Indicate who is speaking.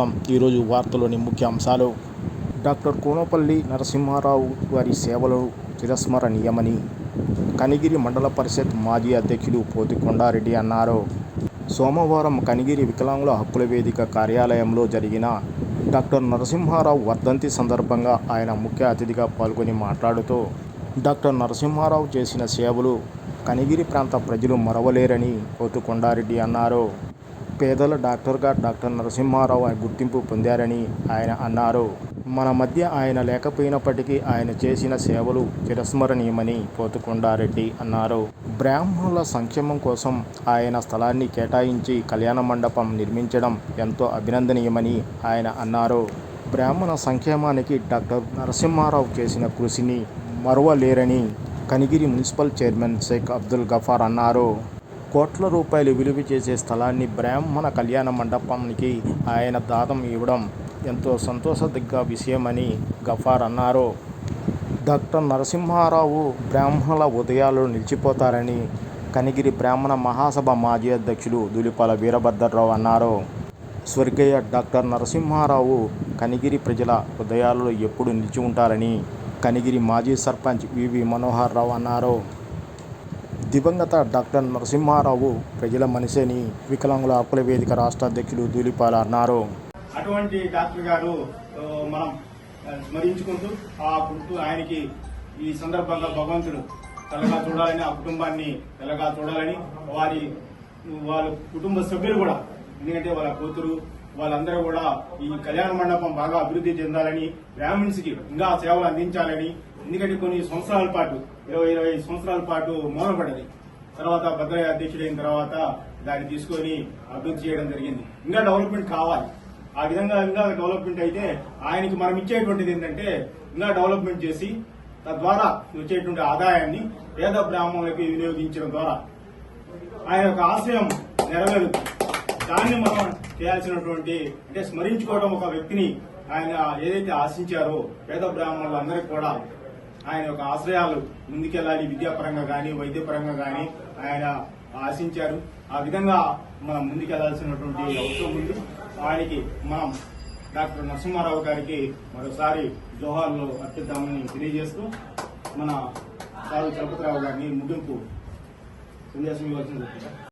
Speaker 1: స్వాగతం. ఈరోజు వార్తలోని ముఖ్య అంశాలు. డాక్టర్ కోనపల్లి నరసింహారావు వారి సేవలు చిరస్మరణీయమని కనిగిరి మండల పరిషత్ మాజీ అధ్యక్షులు పోతికొండారెడ్డి అన్నారు. సోమవారం కనిగిరి వికలాంగుల హక్కుల వేదిక కార్యాలయంలో జరిగిన డాక్టర్ నరసింహారావు వర్ధంతి సందర్భంగా ఆయన ముఖ్య అతిథిగా పాల్గొని మాట్లాడుతూ డాక్టర్ నరసింహారావు చేసిన సేవలు కనిగిరి ప్రాంత ప్రజలు మరవలేరని పోతుకొండారెడ్డి అన్నారు. పేదల డాక్టర్గా డాక్టర్ నరసింహారావు ఆయన గుర్తింపు పొందారని ఆయన అన్నారు. మన మధ్య ఆయన లేకపోయినప్పటికీ ఆయన చేసిన సేవలు చిరస్మరణీయమని పోతుకొండారెడ్డి అన్నారు. బ్రాహ్మణుల సంక్షేమం కోసం ఆయన స్థలాన్ని కేటాయించి కళ్యాణ మండపం నిర్మించడం ఎంతో అభినందనీయమని ఆయన అన్నారు. బ్రాహ్మణ సంక్షేమానికి డాక్టర్ నరసింహారావు చేసిన కృషిని మరువలేరని కనిగిరి మున్సిపల్ చైర్మన్ షేక్ అబ్దుల్ గఫార్ అన్నారు. కోట్ల రూపాయలు విలువ చేసే స్థలాన్ని బ్రాహ్మణ కళ్యాణ మండపానికి ఆయన దానం ఇవ్వడం ఎంతో సంతోషదగ్గ విషయమని గఫార్ అన్నారు. డాక్టర్ నరసింహారావు బ్రాహ్మణుల ఉదయాలు నిలిచిపోతారని కనిగిరి బ్రాహ్మణ మహాసభ మాజీ అధ్యక్షులు దులిపాల వీరభద్రరావు అన్నారు. స్వర్గీయ డాక్టర్ నరసింహారావు కనిగిరి ప్రజల హృదయాలలో ఎప్పుడు నిలిచి ఉంటారని కనిగిరి మాజీ సర్పంచ్ వివి మనోహర్ రావు అన్నారు. దివంగత డాక్టర్ నరసింహారావు ప్రజల మనిషిని వికలాంగుల హక్కుల వేదిక రాష్ట్ర అధ్యక్షుడు దూలిపాల అన్నారు.
Speaker 2: అటువంటి డాక్టర్ గారు మనం స్మరించుకుంటూ ఆ గుర్తు ఆయనకి ఈ సందర్భంగా భగవంతుడు తెల్లగా చూడాలని ఆ కుటుంబాన్ని తెల్లగా చూడాలని వారి వాళ్ళ కుటుంబ సభ్యులు కూడా ఎందుకంటే వాళ్ళ కూతురు వాళ్ళందరూ కూడా ఈ కళ్యాణ మండపం బాగా అభివృద్ధి చెందాలని బ్రాహ్మిన్స్కి ఇంకా సేవలు అందించాలని. ఎందుకంటే కొన్ని సంవత్సరాల పాటు ఇరవై ఇరవై సంవత్సరాల పాటు మూలపడ్డది తర్వాత భద్రయ్య అధ్యక్షుడైన తర్వాత దాన్ని తీసుకొని అభివృద్ధి చేయడం జరిగింది. ఇంకా డెవలప్మెంట్ కావాలి. ఆ విధంగా ఇంకా డెవలప్మెంట్ అయితే ఆయనకి మనం ఇచ్చేటువంటిది ఏంటంటే ఇంకా డెవలప్మెంట్ చేసి తద్వారా వచ్చేటువంటి ఆదాయాన్ని పేద బ్రాహ్మణులకి వినియోగించడం ద్వారా. ఆయన యొక్క ఆశయం నెరవేరుతుంది. దాన్ని మనం చేయాల్సినటువంటి అంటే స్మరించుకోవడం ఒక వ్యక్తిని ఆయన ఏదైతే ఆశించారో పేద బ్రాహ్మణులందరికీ కూడా ఆయన యొక్క ఆశ్రయాలు ముందుకెళ్ళాలి. విద్యాపరంగా కానీ వైద్యపరంగా కానీ ఆయన ఆశించారు. ఆ విధంగా మనం ముందుకెళ్ళాల్సినటువంటి అవసరం ఉంది. ఆయనకి మనం డాక్టర్ నరసింహారావు గారికి మరోసారి జోహార్లో అర్పిద్దామని తెలియజేస్తూ మన సారు చలపతిరావు గారిని ముగింపు సందేశం ఇవ్వాల్సింది